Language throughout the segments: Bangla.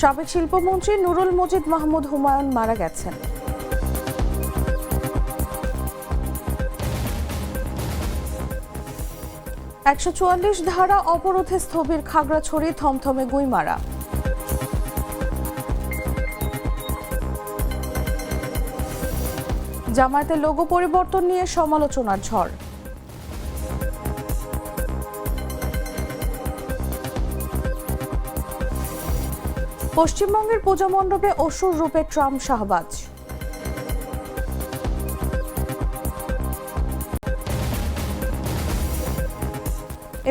সাবেক শিল্পমন্ত্রী নুরুল মজিদ মাহমুদ হুমায়ুন মারা গেছেন। একশো চুয়াল্লিশ ধারা অবরোধে স্থবির খাগড়াছড়ি থমথমে গুইমারা। জামায়াতের লোগো পরিবর্তন নিয়ে সমালোচনার ঝড়। পশ্চিমবঙ্গের পূজা মণ্ডপে অসুর রূপে ট্রাম্প শাহবাজ।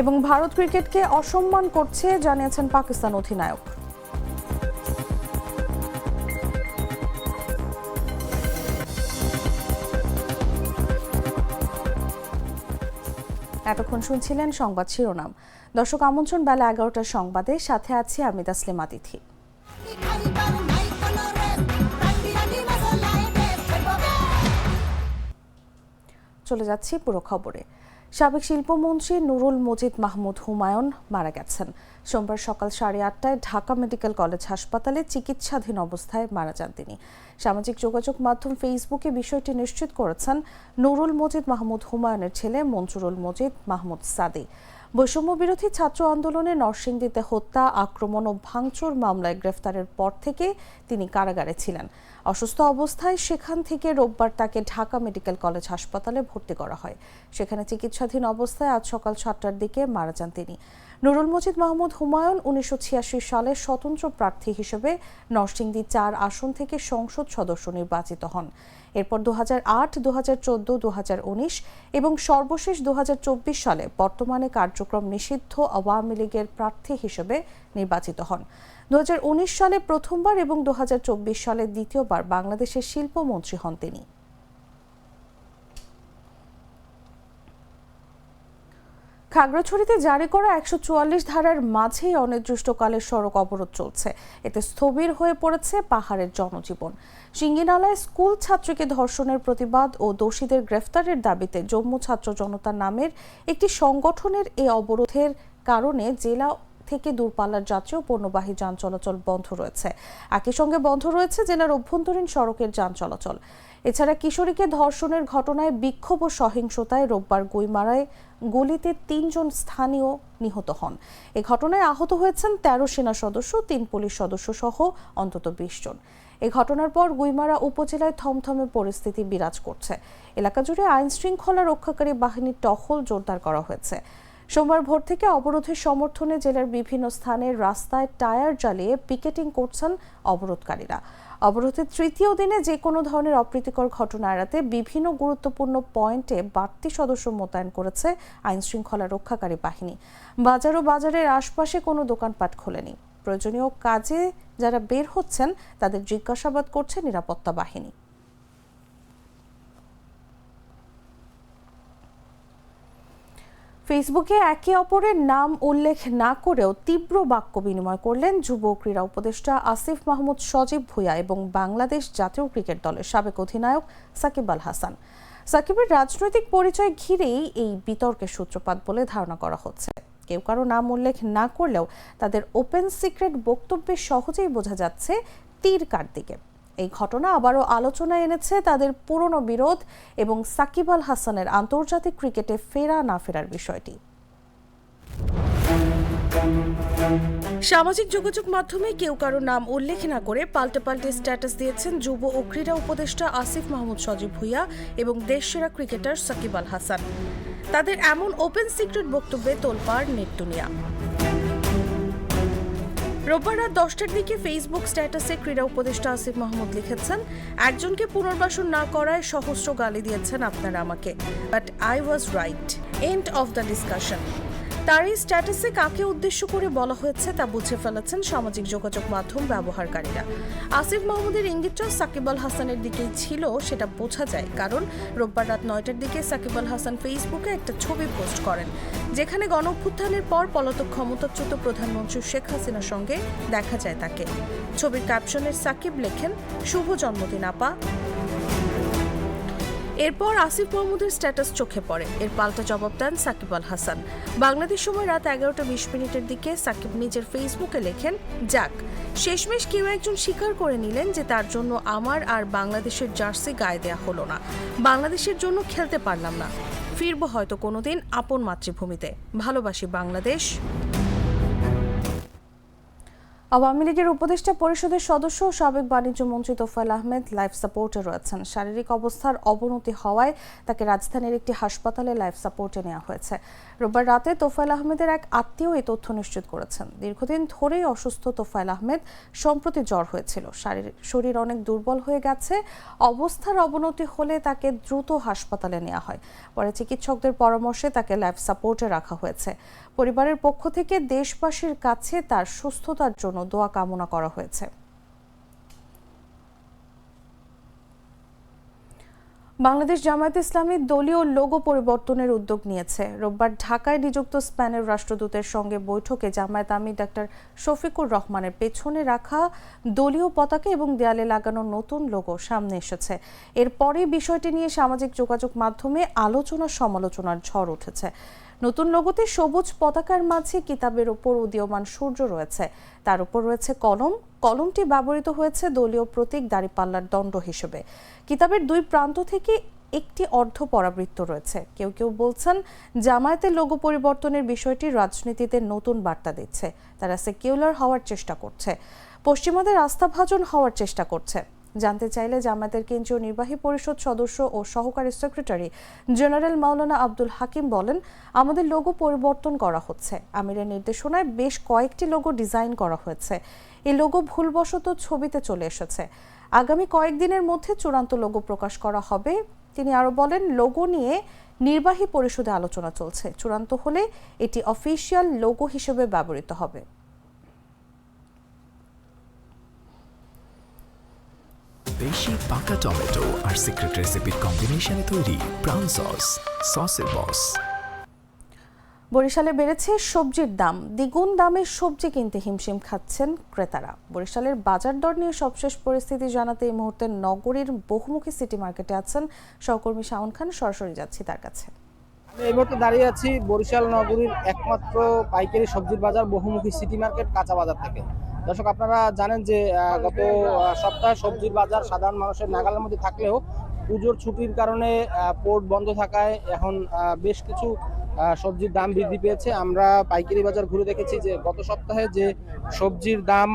এবং ভারত ক্রিকেটকে অসম্মান করছে, জানিয়েছেন পাকিস্তান অধিনায়ক। এতক্ষণ শুনছিলেন সংবাদ শিরোনাম। দর্শক, আমন্ত্রণ বেলা এগারোটার সংবাদে। সাথে আছি আমি তাসলিমা তিথি। চলে যাচ্ছি পুরো খবরে। সাবেক শিল্পমন্ত্রী নুরুল মজিদ মাহমুদ হুমায়ুন মারা গেছেন। সোমবার সকাল সাড়ে আটটায় ঢাকা মেডিকেল কলেজ হাসপাতালে চিকিৎসাধীন অবস্থায় মারা যান তিনি। সামাজিক যোগাযোগ মাধ্যম ফেসবুকে বিষয়টি নিশ্চিত করেছেন, নুরুল মজিদ মাহমুদ হুমায়ুনের ছেলে মঞ্জুরুল মজিদ মাহমুদ সাদি। বৈষম্য বিরোধী ছাত্র আন্দোলনে নরসিংদীতে হত্যা, আক্রমণ ও ভাঙচুর মামলায় গ্রেফতারের পর থেকে তিনি কারাগারে ছিলেন। অসুস্থ অবস্থায় সেখান থেকে রোববার তাকে ঢাকা মেডিকেল কলেজ হাসপাতালে ভর্তি করা হয়। সেখানে চিকিৎসাধীন অবস্থায় আজ সকাল সাতটার দিকে মারা যান তিনি। নুরুল মজিদ মাহমুদ হুমায়ুন উনিশশো ছিয়াশি সালে স্বতন্ত্র প্রার্থী হিসেবে নরসিংদী চার আসন থেকে সংসদ সদস্য নির্বাচিত হন। এরপর দু হাজার আট দু হাজার চোদ্দ দু হাজার উনিশ এবং সর্বশেষ দু হাজার চব্বিশ সালে বর্তমানে কার্যক্রম নিষিদ্ধ আওয়ামী লীগের প্রার্থী হিসেবে নির্বাচিত হন। দু সালে প্রথমবার এবং দু সালে দ্বিতীয়বার বাংলাদেশের শিল্পমন্ত্রী হন তিনি। খাগড়াছড়িতে জারি করা একশো চুয়াল্লিশ ধারার মাঝেই অনির্দিষ্টকালের সড়ক অবরোধ চলছে। এতে স্থবির হয়ে পড়েছে পাহাড়ের জনজীবন। সিঙ্গিনালায় স্কুল ছাত্রীকে ধর্ষণের প্রতিবাদ ও দোষীদের গ্রেফতারের দাবিতে জম্মু ছাত্র জনতা নামের একটি সংগঠনের এই অবরোধের কারণে জেলা থেকে দূরপাল্লার যাত্রী ও পণ্যবাহী যান চলাচল বন্ধ রয়েছে। একই সঙ্গে বন্ধ রয়েছে জেলার অভ্যন্তরীণ সড়কের যান চলাচল। এছাড়া কিশোরীকে ধর্ষণের ঘটনায় বিক্ষোভ ও সহিংসতায় রোববার গুইমারায় গুলিতে তিনজন স্থানীয় নিহত হন। এ ঘটনায় আহত হয়েছেন তেরো সেনা সদস্য, তিন পুলিশ সদস্য সহ অন্তত বিশ জন। এ ঘটনার পর গুইমারা উপজেলায় থমথমে পরিস্থিতি বিরাজ করছে। এলাকা জুড়ে আইন শৃঙ্খলা রক্ষাকারী বাহিনীর টহল জোরদার করা হয়েছে। সোমবার ভোর থেকে অবরোধের সমর্থনে জেলার বিভিন্ন স্থানের রাস্তায় টায়ার জ্বালিয়ে পিকেটিং করছেন অবরোধকারীরা। অবরোধের তৃতীয় দিনে যে কোনো ধরনের অপ্রীতিকর ঘটনা এড়াতে বিভিন্ন গুরুত্বপূর্ণ পয়েন্টে বাড়তি সদস্য মোতায়েন করেছে আইন শৃঙ্খলা রক্ষাকারী বাহিনী। বাজার ও বাজারের আশপাশে কোনো দোকানপাট খোলেনি। প্রয়োজনীয় কাজে যারা বের হচ্ছেন, তাদের জিজ্ঞাসাবাদ করছে নিরাপত্তা বাহিনী। ফেসবুকে একে অপরের নাম উল্লেখ না করেও তীব্র বাক্য বিনিময় করলেন যুব ক্রীড়া উপদেষ্টা আসিফ মাহমুদ সজীব ভুঁইয়া এবং বাংলাদেশ জাতীয় ক্রিকেট দলের সাবেক অধিনায়ক সাকিব আল হাসান। সাকিবের রাজনৈতিক পরিচয় ঘিরেই এই বিতর্কের সূত্রপাত বলে ধারণা করা হচ্ছে। কেউ কারও নাম উল্লেখ না করলেও তাদের ওপেন সিক্রেট বক্তব্যে সহজেই বোঝা যাচ্ছে তীর কার দিকে। এই ঘটনা আবারও আলোচনায় এনেছে তাদের পুরনো বিরোধ এবং সাকিব আল হাসানের আন্তর্জাতিক ক্রিকেটে ফেরা না ফেরার বিষয়টি। সামাজিক যোগাযোগ মাধ্যমে কেউ কারও নাম উল্লেখ না করে পাল্টে পাল্টে স্ট্যাটাস দিয়েছেন যুব ও ক্রীড়া উপদেষ্টা আসিফ মাহমুদ সজীব ভুইয়া এবং দেশসেরা ক্রিকেটার সাকিব আল হাসান। তাদের এমন ওপেন সিক্রেট বক্তব্যে তোলপাড় নেট দুনিয়া রোববার রাত দশটার দিকে ফেসবুক স্ট্যাটাসে ক্রীড়া উপদেষ্টা আসিফ মাহমুদ লিখেছেন, একজনকে পুনর্বাসন না করায় সহস্র গালি দিয়েছেন আপনারা আমাকে but I was right end of the discussion তার এই স্ট্যাটাসে কাকে উদ্দেশ্য করে বলা হয়েছে তা বুঝে ফেলেছেন সামাজিক যোগাযোগ মাধ্যম ব্যবহারকারীরা। আসিফ মাহমুদের ইঙ্গিতটা সাকিব আল হাসানের দিকেই ছিল, সেটা বোঝা যায়, কারণ রোববার রাত নয়টার দিকে সাকিব আল হাসান ফেসবুকে একটা ছবি পোস্ট করেন, যেখানে গণঅভ্যুত্থানের পর পলাতক ক্ষমতাচ্যুত প্রধানমন্ত্রী শেখ হাসিনার সঙ্গে দেখা যায় তাকে। ছবির ক্যাপশনের সাকিব লেখেন, শুভ জন্মদিন, আপা। এরপর আসিফ মাহমুদের স্ট্যাটাস চোখে পড়ে। এর পাল্টা জবাব দেন সাকিব আল হাসান। বাংলাদেশ সময় রাত এগারোটা বিশ মিনিটের দিকে সাকিব নিজের ফেসবুকে লেখেন, যাক, শেষমেশ কেউ একজন স্বীকার করে নিলেন যে তার জন্য আমার আর বাংলাদেশের জার্সি গায়ে দেয়া হলো না। বাংলাদেশের জন্য খেলতে পারলাম না। ফিরবো হয়তো কোনোদিন আপন মাতৃভূমিতে। ভালোবাসি বাংলাদেশ। আওয়ামী লীগের উপদেষ্টা পরিষদের সদস্য ও সাবেক বাণিজ্য মন্ত্রী তোফায়েল আহমেদ লাইফ সাপোর্টে রয়েছেন। শারীরিক অবস্থার অবনতি হওয়ায় তাকে রাজধানীর একটি হাসপাতালে লাইফ সাপোর্টে নেওয়া হয়েছে। রোববার রাতে তোফায়েল আহমেদের এক আত্মীয় এই তথ্য নিশ্চিত করেছেন। দীর্ঘদিন ধরেই অসুস্থ তোফায়েল আহমেদ সম্প্রতি জ্বর হয়েছিল। শরীর অনেক দুর্বল হয়ে গেছে। অবস্থার অবনতি হলে তাকে দ্রুত হাসপাতালে নেওয়া হয়। পরে চিকিৎসকদের পরামর্শে তাকে লাইফ সাপোর্টে রাখা হয়েছে। পরিবারের পক্ষ থেকে দেশবাসীর কাছে তার সুস্থতার জন্য দোয়া কামনা করা হয়েছে। বাংলাদেশ জামায়াত ইসলামী দলীয় লোগো পরিবর্তনের উদ্যোগ নিয়েছে। রোববার ঢাকায় নিযুক্ত স্পেনের রাষ্ট্রদূতের সঙ্গে বৈঠকে জামায়াত আমির ডাক্তার শফিকুর রহমানের পেছনে রাখা দলীয় পতাকা এবং দেয়ালে লাগানো নতুন লোগো সামনে এসেছে। এরপরে বিষয়টি নিয়ে সামাজিক যোগাযোগ মাধ্যমে আলোচনা সমালোচনার ঝড় উঠেছে। নতুন লোগোতে সবুজ পতাকার মাঝে কিতাবের ওপর উদীয়মান সূর্য রয়েছে। তার উপর রয়েছে কলম কলমটি ব্যবহৃত হয়েছে দলীয় প্রতীক দাঁড়িপাল্লার দণ্ড হিসেবে। কিতাবের দুই প্রান্ত থেকে একটি অর্ধ পরাবৃত্ত রয়েছে। কেউ কেউ বলছেন, জামায়াতের লোগো পরিবর্তনের বিষয়টি রাজনীতিতে নতুন বার্তা দিচ্ছে। তারা সেকিউলার হওয়ার চেষ্টা করছে। পশ্চিমাদের আস্থাভাজন হওয়ার চেষ্টা করছে। জানতে চাইলে জামায়াতের কেন্দ্রীয় নির্বাহী পরিষদ সদস্য ও সহকারী সেক্রেটারি জেনারেল মাওলানা আব্দুল হাকিম বলেন, আমাদের লোগো পরিবর্তন করা হচ্ছে। আমিরের নির্দেশনায় বেশ কয়েকটি লোগো ডিজাইন করা হয়েছে। এই লোগো ভুলবশত ছবিতে চলে এসেছে। আগামী কয়েকদিনের মধ্যে চূড়ান্ত লোগো প্রকাশ করা হবে। তিনি আরও বলেন লোগো নিয়ে নির্বাহী পরিষদে আলোচনা চলছে। চূড়ান্ত হলে এটি অফিসিয়াল লোগো হিসেবে ব্যবহৃত হবে। দেশি পাকা টমেটো আর সিক্রেট রেসিপির কম্বিনেশনে তৈরি ব্রাউন সস সসের বস বরিশালে বেড়েছে সবজির দাম। দ্বিগুণ দামে সবজি কিনতে হিমশিম খাচ্ছেন ক্রেতারা। বরিশালের বাজার দর নিয়ে সবশেষ পরিস্থিতি জানাতে এই মুহূর্তে নগরীর বহুমুখী সিটি মার্কেটে আছেন সহকর্মী শাওন খান। সরাসরি যাচ্ছি তার কাছে। আমি এই মুহূর্তে দাঁড়িয়ে আছি বরিশাল নগরীর একমাত্র পাইকারি সবজির বাজার বহুমুখী সিটি মার্কেট কাঁচা বাজার থেকে। দর্শক, আপনারা জানেন যে গত সপ্তাহে সবজির বাজার সাধারণ মানুষের নাগালের মধ্যে থাকলেও পুজোর ছুটির কারণে পোর্ট বন্ধ থাকায় এখন বেশ কিছু সবজির দাম বৃদ্ধি পেয়েছে। আমরা পাইকারি বাজার ঘুরে দেখেছি যে, গত সপ্তাহে যে সবজির দাম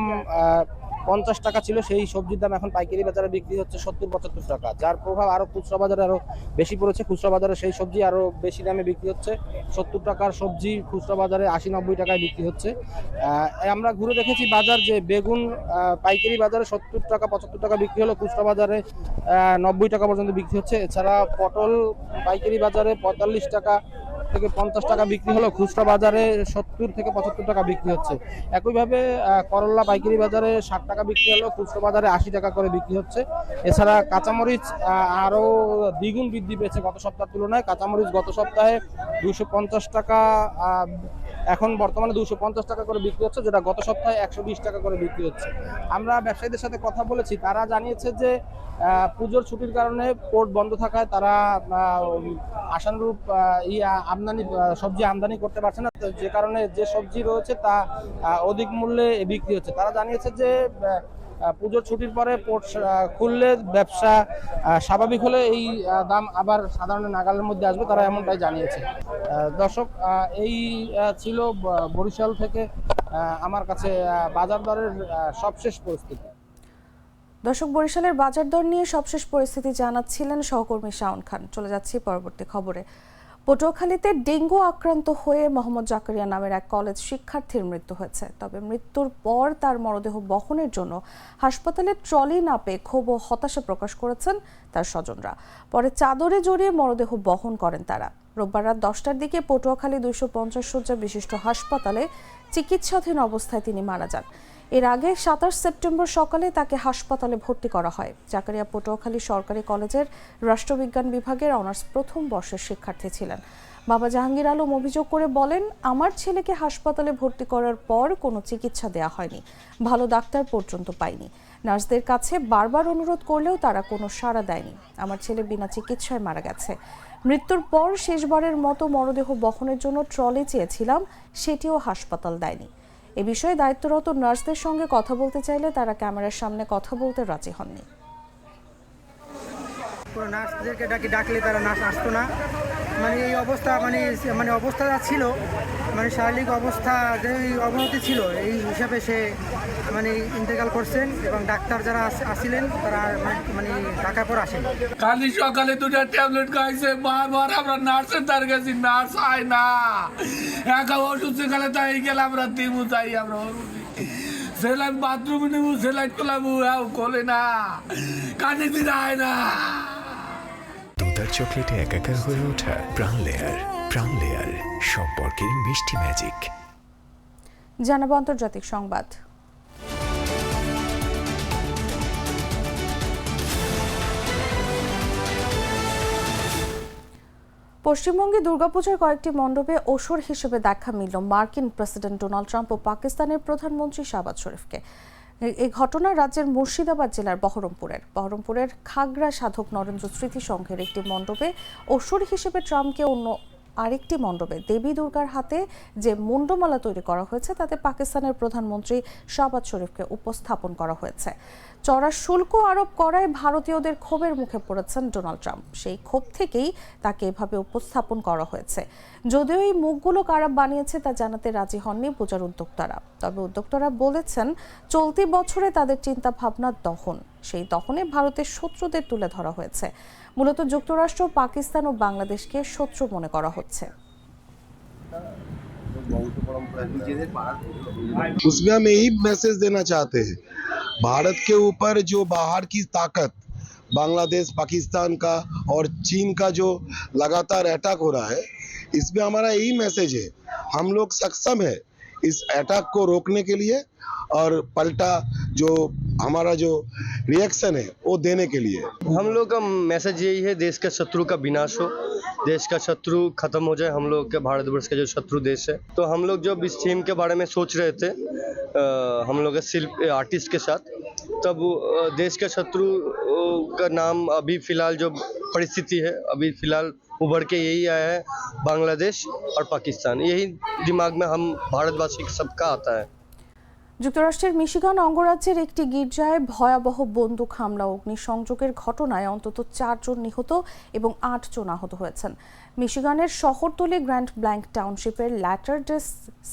পঞ্চাশ টাকা ছিল, সেই সবজির দাম এখন পাইকারি বাজারে বিক্রি হচ্ছে সত্তর, পঁচাত্তর টাকা। যার প্রভাব আরও খুচরা বাজারে আরও বেশি পড়েছে। খুচরা বাজারে সেই সবজি আরও বেশি দামে বিক্রি হচ্ছে। সত্তর টাকার সবজি খুচরা বাজারে আশি, নব্বই টাকায় বিক্রি হচ্ছে। আমরা ঘুরে দেখেছি বাজার যে বেগুন পাইকারি বাজারে সত্তর টাকা, পঁচাত্তর টাকা বিক্রি হলো, খুচরা বাজারে নব্বই টাকা পর্যন্ত বিক্রি হচ্ছে। এছাড়া পটল পাইকারি বাজারে পঁয়তাল্লিশ টাকা থেকে পঞ্চাশ টাকা বিক্রি হলো খুচরা বাজারে সত্তর থেকে পঁচাত্তর টাকা বিক্রি হচ্ছে। একইভাবে করল্লা পাইকারি বাজারে ষাট টাকা বিক্রি হলো খুচরা বাজারে আশি টাকা করে বিক্রি হচ্ছে। এছাড়া কাঁচামরিচ আহ, আরও দ্বিগুণ বৃদ্ধি পেয়েছে গত সপ্তাহের তুলনায়। কাঁচামরিচ গত সপ্তাহে দুশো পঞ্চাশ টাকা এখন বর্তমানে দুশো পঞ্চাশ টাকা করে বিক্রি হচ্ছে যেটা গত সপ্তাহে একশো বিশ টাকা করে বিক্রি হচ্ছে। আমরা ব্যবসায়ীদের সাথে কথা বলেছি তারা জানিয়েছে যে পুজোর ছুটির কারণে পোর্ট বন্ধ থাকায় তারা আশানুরূপ ইয়া আমদানি সবজি আমদানি করতে পারছে না। যে কারণে যে সবজি রয়েছে তা অধিক মূল্যে বিক্রি হচ্ছে। তারা জানিয়েছে যে পুজোর ছুটির পরে পোর্ট খুললে ব্যবসা স্বাভাবিক হলে এই দাম আবার সাধারণ নাগালের মধ্যে আসবে, তারা এমনটাই জানিয়েছে। দর্শক এই ছিল বরিশাল থেকে আমার কাছে বাজার দরের সবশেষ পরিস্থিতি। দর্শক, বরিশালের বাজার দর নিয়ে সবশেষ পরিস্থিতি জানাচ্ছিলেন সহকর্মী শাওন খান। চলে যাচ্ছি পরবর্তী খবরে। পটুয়াখালীতে ডেঙ্গু আক্রান্ত হয়ে মোহাম্মদ জাকারিয়া নামের এক কলেজ শিক্ষার্থীর মৃত্যু হয়েছে। তবে মৃত্যুর পর তার মরদেহ বহনের জন্য হাসপাতালে ট্রলি না পেয়ে ক্ষোভ ও হতাশা প্রকাশ করেছেন তার স্বজনরা। পরে চাদরে জড়িয়ে মরদেহ বহন করেন তারা। রোববার রাত দশটার দিকে পটুয়াখালী দুইশো পঞ্চাশ শয্যা বিশিষ্ট হাসপাতালে চিকিৎসাধীন অবস্থায় তিনি মারা যান। এর আগে সাতাশ সেপ্টেম্বর সকালে তাকে হাসপাতালে ভর্তি করা হয়। জাকারিয়া পটুয়াখালী সরকারি কলেজের রাষ্ট্রবিজ্ঞান বিভাগের অনার্স প্রথম বর্ষের শিক্ষার্থী ছিলেন। বাবা জাহাঙ্গীর আলম অভিযোগ করে বলেন, আমার ছেলেকে হাসপাতালে ভর্তি করার পর কোনো চিকিৎসা দেওয়া হয়নি। ভালো ডাক্তার পর্যন্ত পাইনি। নার্সদের কাছে বারবার অনুরোধ করলেও তারা কোনো সাড়া দেয়নি। আমার ছেলে বিনা চিকিৎসায় মারা গেছে। মৃত্যুর পর শেষবারের মতো মরদেহ বহনের জন্য ট্রলি চেয়েছিলাম, সেটিও হাসপাতাল দেয়নি। এ বিষয়ে দায়িত্বরত নার্সদের সঙ্গে কথা বলতে চাইলে তারা ক্যামেরার সামনে কথা বলতে রাজি হননি। নার্সদেরকে ডাকি ডাকলে তারা নার্স আসতো না। মানে এই অবস্থা মানে মানে অবস্থা যা ছিল মানে শারীরিক অবস্থা যে অবনতি ছিল, এই হিসাবে সে মানে ইন্তেকাল করছেন এবং ডাক্তার যারা আস- আসিলেন, তারা মানে- মানে ঢাকার পর আসেন। কালি সকালে দুটা ট্যাবলেট খাইছে, বারবার আমরা নার্সের তার গেছি, নার্স আয় না। একা ওষুধ সেখানে তাই গেলে আমরা দিমু, তাই আমরা সেলাই বাথরুমে নেব সেলাই তোলাবো কোলে না। কানে দিন আয় না। দুধার চকলেটে একাকার হয়ে ওঠা প্রাণ লেয়ার প্রাণ লেয়ার, সম্পর্কের মিষ্টি ম্যাজিক জানাব আন্তর্জাতিক সংবাদ। পশ্চিমবঙ্গে দুর্গাপূজার কয়েকটি মণ্ডপে ওসর হিসেবে দেখা মিলল মার্কিন প্রেসিডেন্ট ডোনাল্ড ট্রাম্প ও পাকিস্তানের প্রধানমন্ত্রী শাহবাজ শরীফকে। এই ঘটনা রাজ্যের মুর্শিদাবাদ জেলার বহরমপুরের। বহরমপুরের খাগড়া সাধক নরেন্দ্র স্মৃতি সংঘের একটি মণ্ডপে অসুর হিসেবে ট্রাম্পকে অন্য আরেকটি মণ্ডপে দেবী দুর্গার হাতে যে মুন্ডমালা তৈরি করা হয়েছে, তাতে পাকিস্তানের প্রধানমন্ত্রী শাহবাজ শরীফকে উপস্থাপন করা হয়েছে। চড়া শুল্ক আরোপ করায় ভারতীয়দের ক্ষোভের মুখে পড়েছেন ডোনাল্ড ট্রাম্প। সেই ক্ষোভ থেকেই তাকে এভাবে উপস্থাপন করা হয়েছে। যদিও এই মুখগুলো কারা বানিয়েছে তা জানাতে রাজি হননি পূজার উদ্যোক্তারা। তবে উদ্যোক্তারা বলেছেন, চলতি বছরে তাদের চিন্তা ভাবনা দহন। সেই দহনে ভারতের শত্রুদের তুলে ধরা হয়েছে। মূলত যুক্তরাষ্ট্র, পাকিস্তান ও বাংলাদেশকে শত্রু মনে করা হচ্ছে। उसमें हम यही मैसेज देना चाहते हैं। भारत के ऊपर जो बाहर की ताकत, बांग्लादेश, पाकिस्तान का और चीन का जो लगातार अटैक हो रहा है, इसमें हमारा यही मैसेज है। हम लोग सक्षम है इस अटैक को रोकने के लिए और पलटा जो हमारा जो रिएक्शन है वो देने के लिए। हम लोग का मैसेज यही है देश के शत्रु का विनाश हो। देश का शत्रु खत्म हो जाए हम लोग के भारतवर्ष का जो शत्रु देश है। तो हम लोग जब इस थीम के बारे में सोच रहे थे अ, हम लोग शिल्प आर्टिस्ट के साथ तब देश के शत्रु का नाम अभी फ़िलहाल जो परिस्थिति है अभी फ़िलहाल उभर के यही आया है बांग्लादेश और पाकिस्तान। यही दिमाग में हम भारतवासी सबका आता है। যুক্তরাষ্ট্রের মিশিগান অঙ্গরাজ্যের একটি গির্জায় ভয়াবহ বন্দুক হামলা, অগ্নিসংযোগের ঘটনায় অন্তত চারজন নিহত এবং আটজন আহত হয়েছেন। মিশিগানের শহরতলি গ্র্যান্ড ব্ল্যাঙ্ক টাউনশিপের ল্যাটার ডে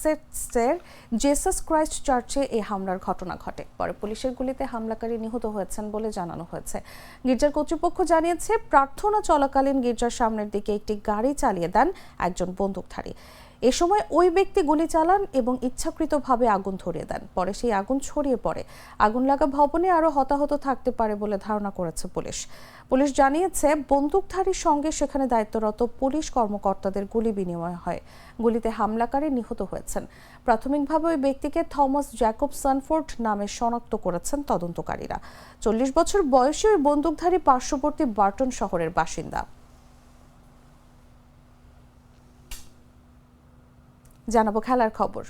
সেটসের জেসাস ক্রাইস্ট চার্চে এই হামলার ঘটনা ঘটে। পরে পুলিশের গুলিতে হামলাকারী নিহত হয়েছেন বলে জানানো হয়েছে। গির্জার কর্তৃপক্ষ জানিয়েছে, প্রার্থনা চলাকালীন গির্জার সামনের দিকে একটি গাড়ি চালিয়ে দেন একজন বন্দুকধারী। এ সময় ওই ব্যক্তি গুলি চালান এবং ইচ্ছাকৃতভাবে আগুন ধরিয়ে দেন। পরে সেই আগুন ছড়িয়ে পড়ে। আগুন লাগা ভবনে আরও হতাহত থাকতে পারে বলে ধারণা করেছে পুলিশ। পুলিশ জানিয়েছে, বন্দুকধারীর সঙ্গে সেখানে দায়িত্বরত পুলিশ কর্মকর্তাদের গুলি বিনিময় হয়। গুলিতে হামলাকারী নিহত হয়েছেন। প্রাথমিকভাবে ওই ব্যক্তিকে থমাস জ্যাকব সানফোর্ড নামে শনাক্ত করেছেন তদন্তকারীরা। চল্লিশ বছর বয়সী ওই বন্দুকধারী পার্শ্ববর্তী বার্টন শহরের বাসিন্দা। জানাব খেলার খবর।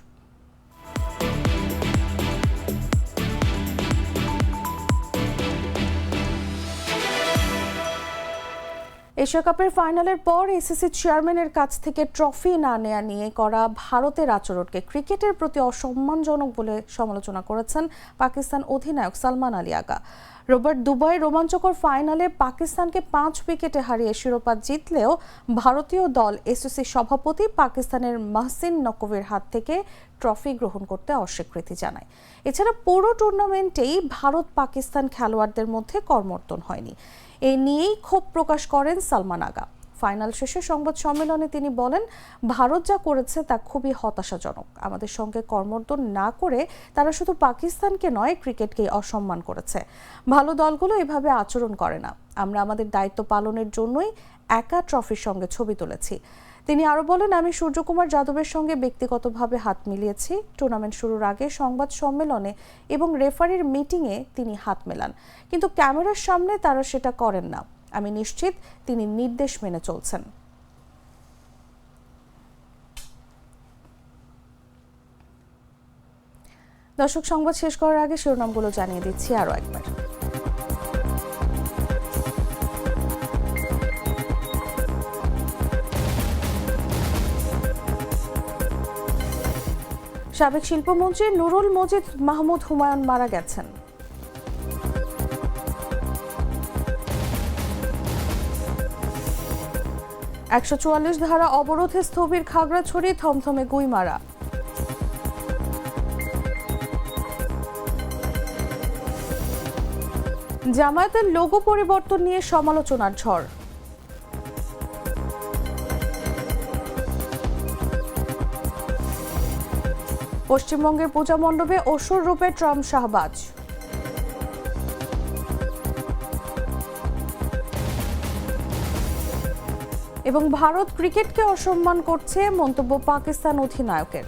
এশিয়া কাপের ফাইনালের পর এসিসি চেয়ারম্যানের কাছ থেকে ট্রফি না নেয়া নিয়ে করা ভারতের আচরণকে ক্রিকেটের প্রতি অসম্মানজনক বলে সমালোচনা করেছেন পাকিস্তান অধিনায়ক সালমান আলী আগা। রোববার দুবাই রোমাঞ্চকর ফাইনালে পাকিস্তানকে পাঁচ উইকেটে হারিয়ে শিরোপা জিতলেও ভারতীয় দল এসিসি সভাপতি পাকিস্তানের মাহসিন নকভের হাত থেকে ট্রফি গ্রহণ করতে অস্বীকৃতি জানায়। এছাড়া পুরো টুর্নামেন্টেই ভারত পাকিস্তান খেলোয়াড়দের মধ্যে কর্মর্তন হয়নি। এ নিয়েই ক্ষোভ প্রকাশ করেন সালমান আগা। ফাইনাল শেষে সংবাদ সম্মেলনে তিনি বলেন, ভারত যা করেছে তা খুবই হতাশাজনক। আমাদের সঙ্গে কর্মর্দন না করে তারা শুধু পাকিস্তানকে নয়, ক্রিকেটকেই অসম্মান করেছে। ভালো দলগুলো এভাবে আচরণ করে না। আমরা আমাদের দায়িত্ব পালনের জন্যই একা ট্রফির সঙ্গে ছবি তুলেছি। তিনি আরও বলেন, আমি সূর্যকুমার যাদবের সঙ্গে ব্যক্তিগতভাবে হাত মিলিয়েছি। টুর্নামেন্ট শুরুর আগে সংবাদ সম্মেলনে এবং রেফারির মিটিংয়ে তিনি হাত মেলান। কিন্তু ক্যামেরার সামনে তারা সেটা করেন না। আমি নিশ্চিত তিনি নির্দেশ মেনে চলছেন। দর্শক, সংবাদ শেষ করার আগে শিরোনামগুলো জানিয়ে দিচ্ছি আরও একবার। সাবেক শিল্পমন্ত্রী নুরুল মজিদ মাহমুদ হুমায়ুন মারা গেছেন। একশো চুয়াল্লিশ ধারা অবরোধে স্থবির খাগড়াছড়ি, থমথমে গুইমারা। জামায়াতের লোগো পরিবর্তন নিয়ে সমালোচনার ঝড়। পশ্চিমবঙ্গের পূজা মণ্ডপে অসুর রূপে ট্রাম্প শাহবাজ। এবং ভারত ক্রিকেটকে অসম্মান করছে মন্তব্য পাকিস্তান অধিনায়কের।